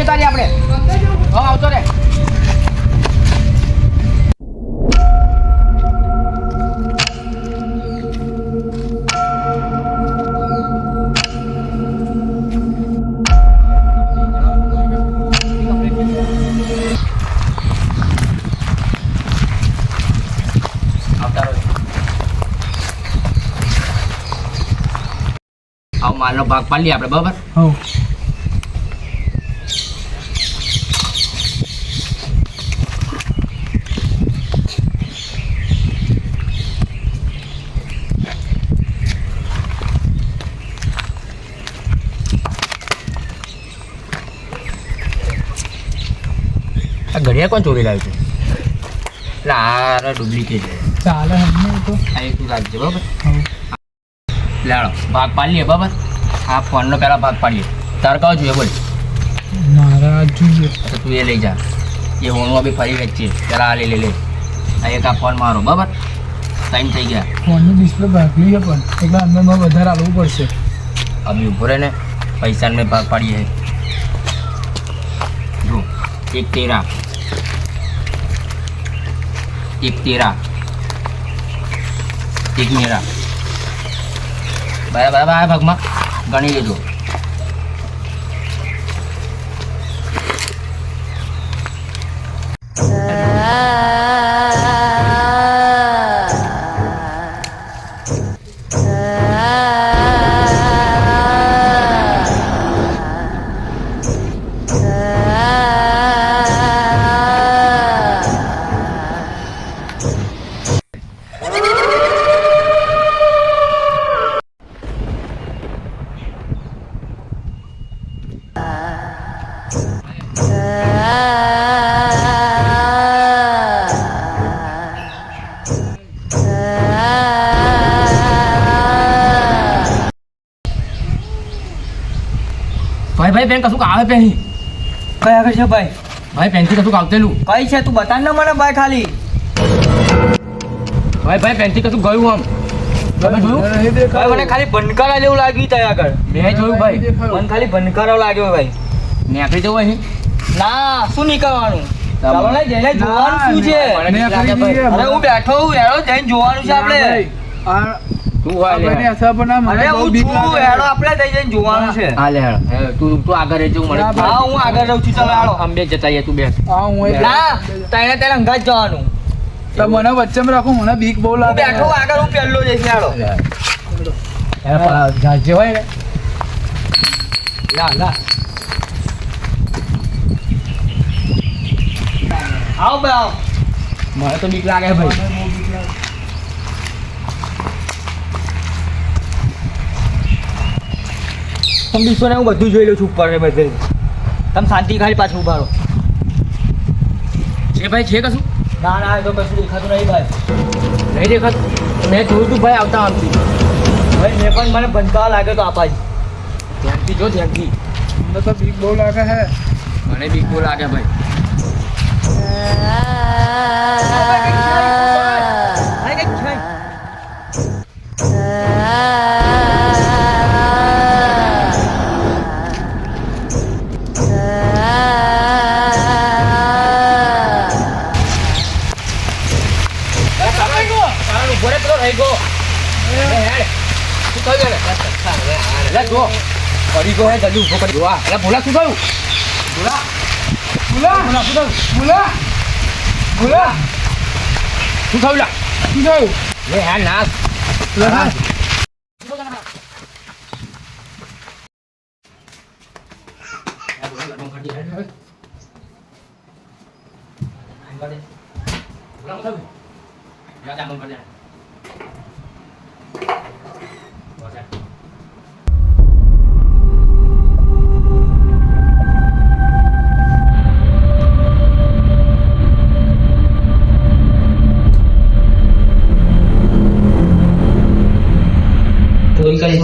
જતા રહી આપણે. હા આવતો રે આવ માલનો ભાગ પાડી આપણે બરાબર? હવ. આ ઘડિયાળ કોણ ચોરી લાવ્યું છે? એટલે આ ડુપ્લિકેટ છે. ચાલે હમને તો. આ એક રાખજે બરાબર? લાડો ભાગ પાડી લઈએ બરાબર? આ ફોનનો પહેલાં ભાગ પાડીએ તાર કહો જોઈએ બોલ. મારા જોઈએ. તો તું એ લઈ જા. એ હોનમાં બી ફરી વેચીએ પહેલાં આ લઈ લે લે. આ એક આ ફોન મારો બરાબર? ટાઈમ થઈ ગયા. ફોનનું ડિસ્પ્લે ભાગ્યું છે પણ. એટલે અંદરમાં વધારે આવવું પડશે. અમે ઊભો રહે ને પૈસાને ભાગ પાડીએ. જો એક તેરા. એક તેરા એક મેરા બરાબર આ ભાગમાં ગણી લેજો ભાઈ બેન કશું આવે પેન? કયા કરશે છે ભાઈ? ભાઈ પેનથી કશું આવતેલું કઈ છે તું? બતાવ ને મને ભાઈ ખાલી. ભાઈ ભાઈ પેનથી કશું ગયું આમ? તમે જોયું? ભાઈ મને ખાલી ભનકારા જેવું લાગ્યું ત્યાં આગળ. મેં જોયું ભાઈ. મને ખાલી ભનકારો લાગ્યો ભાઈ. નેકળી જવું અહીં? ના શું નીકળવાનું? ચાલો. ને જઈને જોવાનું શું છે. અરે હું બેઠો હું હેડો જઈને જોવાનું છે આપણે. તું હેડો આપણે થઈ જઈને જોવાનું છે. હા લે તું તું આગળ રહેજો મને હા હું આગળ રહું છું ચાલો હેડો. આમ જતા તું બે હા હું એ- ના તઈને તેને અંગાત જવાનું. તો મને વચ્ચેમાં રાખો મને બીક બહુ લાગે બેઠો આગળ હું પહેલો જઈશ હેડો. જે હોય ને. લા લા. આવો ભાઈ આવો. મને તો બીક લાગે ભાઈ મને બહુ બીક લાગે. તમે બીસો હું બધું જોઈ લઉં છું ઉપર બધે. તમે શાંતિ ખાલી પાછું ઊભા રહો. છે ભાઈ છે કશું? ના ના તો કશું દેખાતું નહીં ભાઈ. નહીં દેખાતું? મેં જોયું તું ભાઈ આવતા આમથી. ભાઈ મેં પણ મને બંધા લાગ્યો તો આપા જ ધ્યાનથી જો ધ્યાનથી. મને તો બીક બહુ લાગે હે મને બીક બહુ લાગે ભાઈ. શું થયું એને? લે, જો. પડી ગયો હે, જલ્દી ઊભો કરી. જોવા. લે, ભોલા, શું થયું? ભૂલા ભૂલા ભોલા, શું થયું? ભૂલા ભૂલા શું થયું, લા? શું થયું લે, હેડ, નાસ.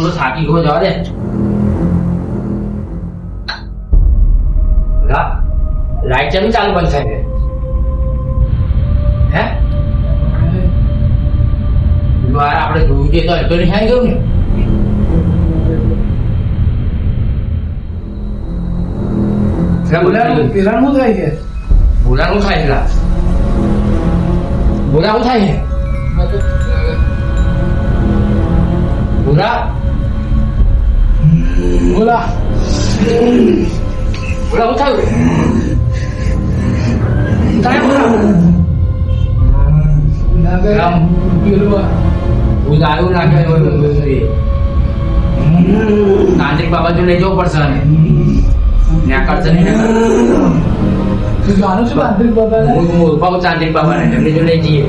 ભૂલા ચોરી કરી થોડો થાકી ગયો જવા દે લા, લાઈટ ચાલુ ચાલુ બંધ થાય છે હે પેલું આ આપણે જોયું છે તો એટલો નિશાન ગયું ને એટલે પેલાનું પેલાનું શું થાય છે ભૂલા શું થાય છે લા? ભૂલા શું થાય છે ભૂલા બોલા ભૂલા શું થયું ભૂલા લાગે રામ. પેલું. હું દારૂ નાખે તાંત્રિક બાબા લઈ જવું પડશે ને ત્યાં કરશે નહીં તું જાણો છો તાંત્રિક બાબા હું હું ઓળખાવું તાંત્રિક બાબાને એમની જો લઈ જઈએ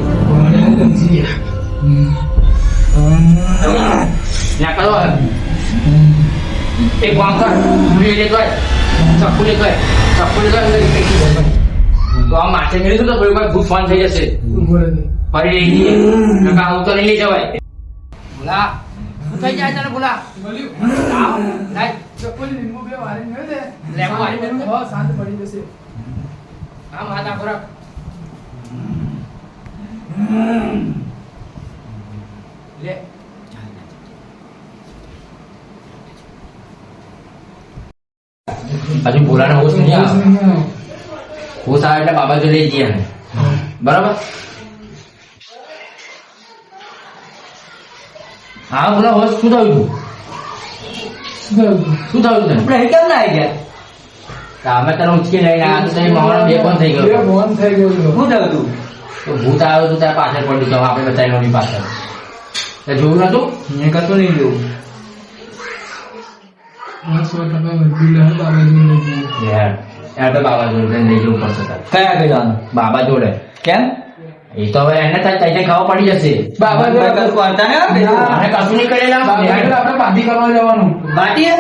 ત્યાં કરો એક કામ કર પૂરી લે કર ચપ્પુ લે કર ચપ્પુ લે કર. તો આ માથે મેળવી દઉં તો ભાઈ વાર ભૂત ફોન થઈ જશે ફરી લઈ જઈએ નકા હું તો નહીં લઈ જવાય ભૂલા થઈ જાય તને ભૂલા. ચપ્પલની લીંબુ બે હા, શાંત પડી જશે આમ હાથ આખો રાખ. હજુ ભૂલાને હોશ નહીં આવે. હોશ આવે. એટલે બાબા જો લઈ ગયા બરાબર? હા બોલા હોશ શું થયું તું? શું થયું? તને? આપણે કેમ ના આવી ગયા? તો અમે તને ઉચકી લઈને આવ્યા તો તારી માવાનો બે કોણ થઈ ગયો. ભવન થઈ ગયું શું થયું તું? તો ભૂત આવ્યો તો તારે પાછળ પડ્યું તો આપણે બચાવી નહોતી પાછળ. તે જોયું નતું? મેં કશું નહીં જોયું. હા, સો ટકા બધું લે, બાબાજી યાર યાર તો બાબા જોડે લઈ જવું પડશે કયા આગળ બાબા જોડે કેમ? એ તો હવે એને તઈને ખાવા પડી જશે. બાબા જોડે કશું વાર્તા નહીં આવે? ના. આને કશું નહીં કરેલા? આપણે પાર્ટી કરવા જવાનું. બાટી હે?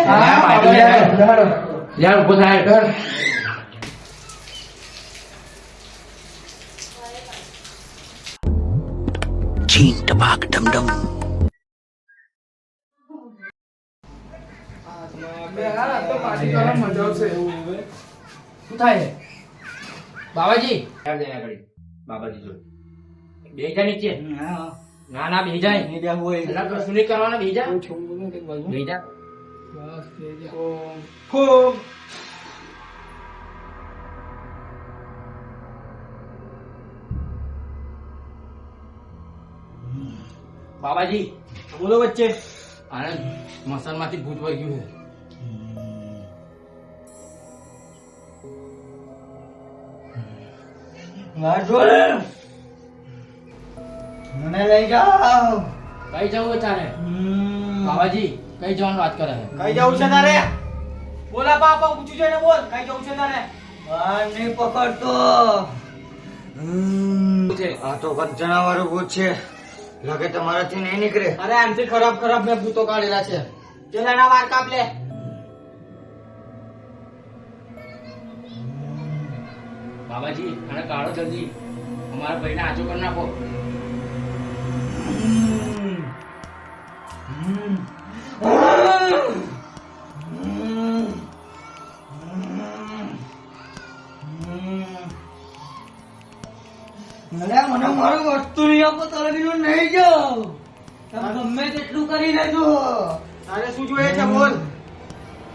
યાર ઊભો થાય. હેડ. બે હાલ, આ તો પાર્ટી કરવાની મજા આવશે. શું થાય બાબાજી નીચે. ના ના હોય. કરવાના બાજુ. બસ, ખૂબ. બોલો વચ્ચે. આણંદ મસાલમાંથી ભૂત વહી ગયું છે. મને લઈ જાઓ. કઈ જવું છે તારે. બાબાજી કઈ જવાની વાત કરે છે? કઈ જવું છે તારે? બોલા બાપા ઊંચું ને બોલ. કઈ જવું છે તારે? વાર નહીં પકડતો. આ તો બધ વાળું ભૂત છે. લાગે તમારાથી નહીં નીકળે. અરે આમથી ખરાબ ખરાબ મેં ભૂતો કાઢેલા છે. ચલ એના વાર કાપ લે બાબાજી અને કાઢો જલ્દી અમારા ભાઈને આજો કરી નાખો. મને મારું વસ્તુ નહીં આપો તારે બીજું નહીં જાઓ. તમે ગમે તેટલું કરી લેજો. તારે શું જોઈએ છે બોલ.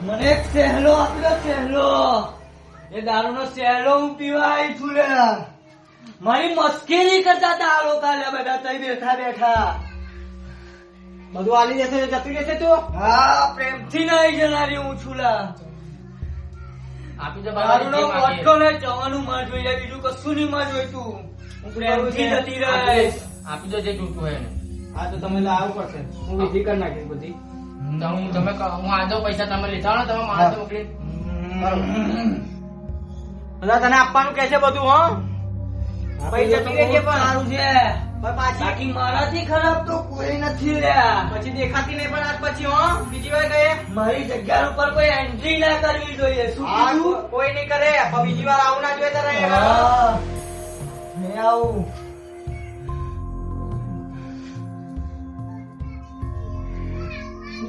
મને એક સહેલો આપ્યો સહેલો. એ દારૂનો સહેલો હું પીવા આવી છું લે. મારી મસ્કરી કરતા હતા આ લોકો લે બધા તઈ બેઠા બેઠા. બધું આલી જશે જતું જશે તો? હા. પ્રેમથી નહીં જનારી હું છું લા. આપી દો દારૂનો બાબાજી જે વોટકો ને જવાનું માં જોઈ લે બીજું કશું નહીં માં જોઈતું હું પ્રેમથી જતી રહીશ આપી દો. જે જોઈતું હોય એને. હા તો તમે લાવવું પડશે. હું વિધિ કરી નાખીશ બધી. હું તમે હું આજો પૈસા તમે લેતા ને તમે માણસ મોકલી. બધા તને આપવાનું કે છે બધું હો? પૈસા તો પણ. સારું છે. પણ બાકી મારાથી ખરાબ તો કોઈ નથી રહ્યા પછી દેખાતી નહીં પણ આજ પછી હો? બીજી વાર મારી જગ્યા ઉપર કોઈ એન્ટ્રી ના કરવી જોઈએ. શું કોઈ નહીં કરે. બીજી વાર આવું ના જોઈએ તારે. મેં આવું.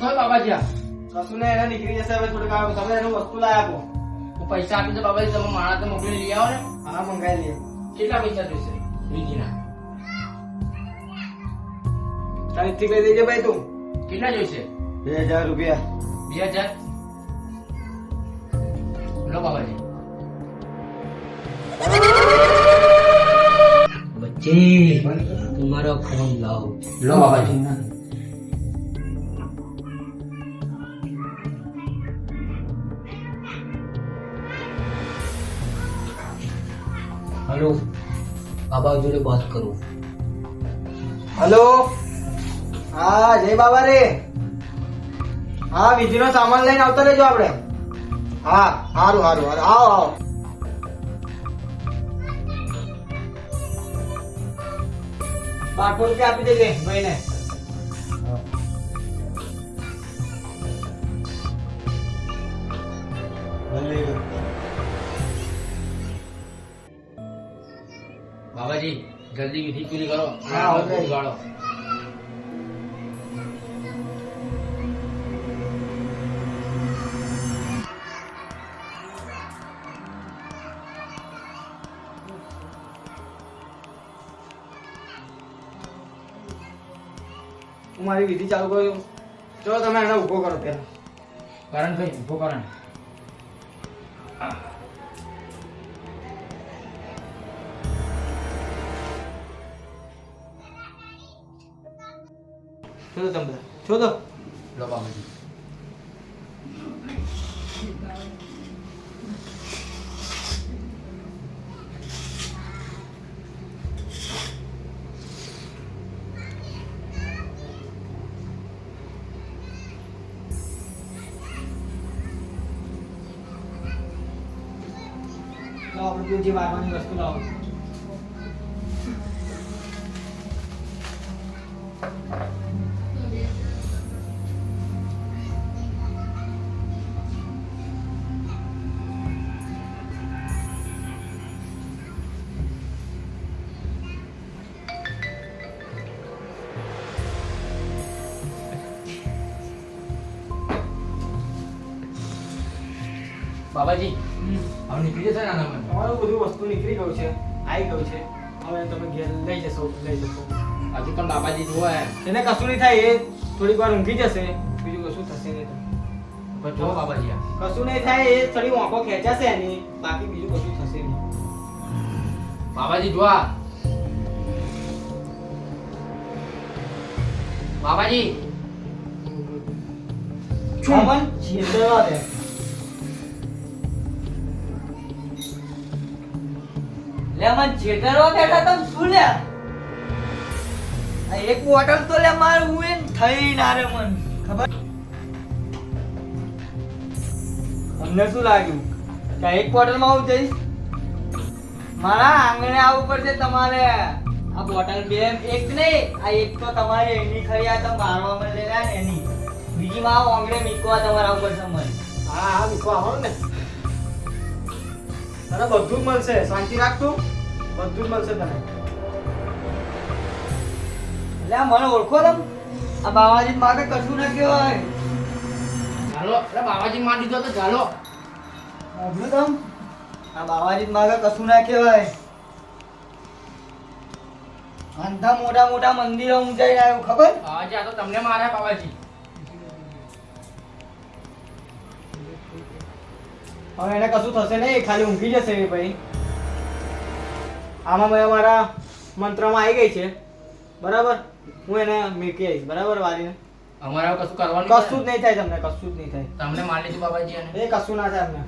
બાબાજી કશું ને એને નીકળી જશે હવે થોડીક તમે એનું વસ્તુ લાયા હું પૈસા આપી દો બાબા તમે માણસ મોકલી લઈ આવો ને. હા મંગાવી લે કેટલા પૈસા જોઈશે? વીજળીના સાઈઠથી કહી દેજે ભાઈ તું? કેટલા જોઈશે? બે હજાર રૂપિયા. બે હજાર? લો બાબાજી. બચ્ચે તમારો ફોન લાવો. લો બાબાજી. હેલો. બાબા જોડે વાત કરું. હલો. હા જય બાબા રે. હા વિધિનો સામાન લઈને આવતા રહેજો આપણે. હા સારું સારું સારું આવો આવો. બારસો રૂપિયા આપી દેજે ભાઈને. બાબાજી જલ્દી વિધિ પૂરી કરો. ગાળો હું મારી વિધિ ચાલુ કરું ચલો તમે એને ઊભો કરો પેલા કરણભાઈ ઊભો કરણ. શોધો તમે બધા શોધો લો બાબાજી લાવો આપણે પેલી જે વારવાની વસ્તુ લાવો બાબાજી. હવે નીકળી જશે ને આના મને તમારું બધું વસ્તુ નીકળી ગયું છે આવી ગયું છે. હવે તમે ઘેર લઈ જશો લઈ જશો. હજુ પણ બાબાજી જુઓ એને કશું નહીં થાય એ થોડીક વાર ઊંઘી જશે. બીજું કશું થશે નહીં તો. પણ જો બાબાજી કશું નહીં થાય એ થોડી આંખો ખેંચાશે એની બાકી બીજું કશું થશે નહીં. બાબાજી જુઓ બાબાજી. બાબાજી મન જીતવા દે લે મન બેઠા તમ શું લે? એક બોટલ તો લે માર, હું એમ થઈ ના રે મન. ખબર? તમને શું લાગ્યું? કે એક બોટલમાં આવું જઈશ? મારા આંગણે આવવું પડશે તમારે. આ બોટલ બે એક નહીં, આ એક તો તમારે એની ખરી આ તો મારવા લેલા ને એની. બીજી માં આંગણે મીકવા તમારે આવવું પડશે મને. હા હા, મીકવા આવવાનું ને. તને બધું મળશે. શાંતિ રાખ તું. બધું મળશે તને. એટલે આ મને ઓળખો તમ. આ બાવાજી માગે કશું ના કહેવાય. ચાલો એટલે બાબાજી માં દીધો તો ચાલો. આવ્યું તમ? આ બાવાજી માગે કશું ના કહેવાય. અંધા મોટા મોટા મંદિરો ઊંચાઈ આવ્યો ખબર? બાબાજી આ તો તમને માર્યા બાવાજી. હવે એને કશું થશે નહીં ખાલી ઊંઘી જશે ભાઈ. આમાં મેં મારા મંત્રમાં આવી ગઈ છે. બરાબર? હું એને મેકી આવીશ. બરાબર વારીને અમારે કશું કરવાનું કશું જ નહીં થાય તમને કશું જ નહીં થાય. તમને માર લીધું બાબાજી અને એ કશું ના થાય અમને.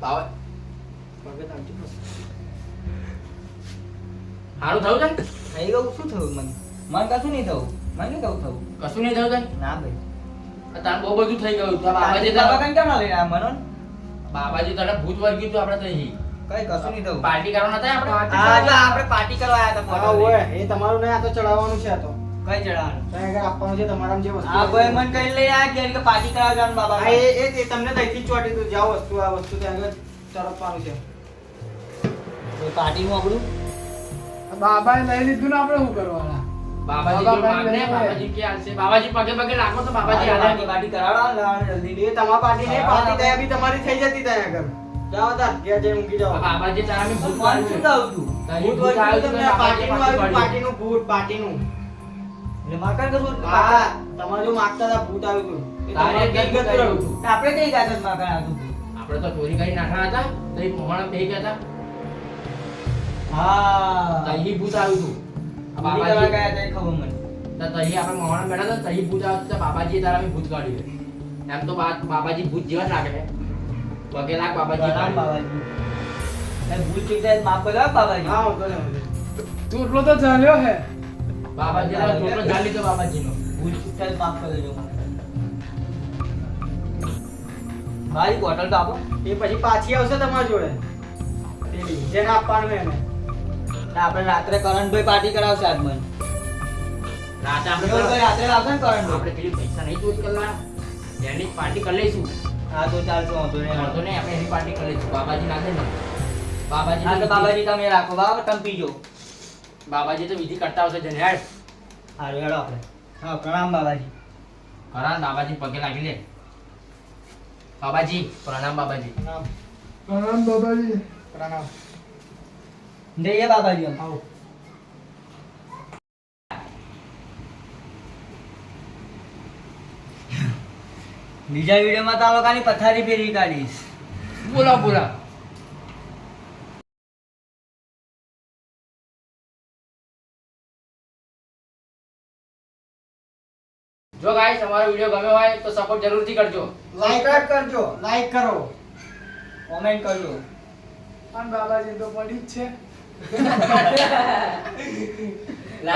બાબા. સારું થયું છે ને? થઈ ગયું? શું થયું મને? મને કશું નહીં થયું. મને નહીં કહું થયું? કશું નહીં થયું છે ના ભાઈ. આ તાર બહુ બધું થઈ ગયું. આ બાબાજી બાબા તરફ- કેમ ના લઈને આવ્યા મનોન? બાબાજી તને ભૂત વર્ગ્યું હતું આપણે તહી કઈ કશું નહીં થયું. પાર્ટી કરવા નતા આપણે? હા જો આપણે પાર્ટી કરવા આવ્યા હતા હા ઓય એ તમારું નહીં આ તો ચડાવવાનું છે આ તો. કઈ ચડાવવાનું? કઈ આગળ આપવાનું છે તમારા જે વસ્તુ આ ભાઈ મને કઈ લઈ આવ્યા કે પાર્ટી કરવા જવાનું બાબા હા, એ એ તમને ત્યાંથી જ ચોટી તો જાઓ વસ્તુ આ વસ્તુ તે આગળ ચડપવાનું છે. પાર્ટી નું આપણું? બાબાએ લઈ લીધું ને આપણે શું કરવાના? બાબાજી જો માંગને, બાબાજી કે હાલશે. બાબાજી પગે પગે લાગો તો બાબાજી હાલે. પાર્ટી પાર્ટી કરાવડા જલ્દી એ તમારા પાર્ટી પાર્ટી. બી થઈ જતી ત્યાં તાર ઊંઘી બાબાજી તારા મેં ભૂત છે. ભૂત તમને ને આવ્યું, ભૂત એટલે હા જો માગતા હતા ભૂત આવ્યું હતું તારે કઈ? આપણે હતું. આપણે આપણે તો ચોરી કરી નાખા હતા તો એ મોહણા બે ગયા હતા. હા. તો અહીં ભૂત આવ્યું હતું. બાબાજી. ગયા હતા ખબર મને તો તહીં આપણે મોહણા બેઠા હતા તહીં ભૂત તો બાબાજીએ તારા ભૂત કાઢ્યું એમ તો બાબાજી ભૂત જેવા જ લાગે છે. વગે લાગ બાબાજી બાબાજી. એ ભૂલ ચૂક માફ કરો બાબાજી. હા વાંધો નહીં, વાંધો નહીં. તું એટલો તો ચાલ્યો હે. બાબાજી ટોટલ જાળ લીધો બાબાજીનો. ભૂલ ચૂક થાય માફ કરજો મારી બોટલ તો આપો. એ પછી પાછી આવશે તમારી જોડે. જેને આપવાનું એને. ને આપણે રાત્રે કરણભાઈ પાર્ટી કરાવશે આજ મને. રાતે આપણે રાત્રે આવશે ને કરણભાઈ? આપણે પેલી પૈસા નહીં ચોરી કરવા એની પાર્ટી કરી લઈશું. હા તો ચાલશે વાંધો નહીં. વાંધો નહીં આપણે એની પાર્ટી કરી લઈશું. બાબાજી નાખે ને બાબાજી હા તો બાબાજી તમે રાખો બાબા તમે પીજો. બાબાજી તો વિધિ કરતા હશે જને. હેડ. સારું હેડો આપણે. હા પ્રણામ બાબાજી. પ્રણામ બાબાજી પગે લાગી લે. બાબાજી પ્રણામ બાબાજી. પ્રણામ બાબાજી. પ્રણામ. જઈએ બાબાજી અમે. આવો. બીજા વિડીયોમાં તો આ લોકોની પથારી ફેરવી કાઢીશ. બોલા બોલા. જો ગાઈસ અમારો વિડિયો ગમ્યો હોય તો સપોર્ટ જરૂરથી કરજો. લાઈક કરજો લાઈક કરો. કોમેન્ટ કરજો. પણ બાબાજી તો પડી જ છે. La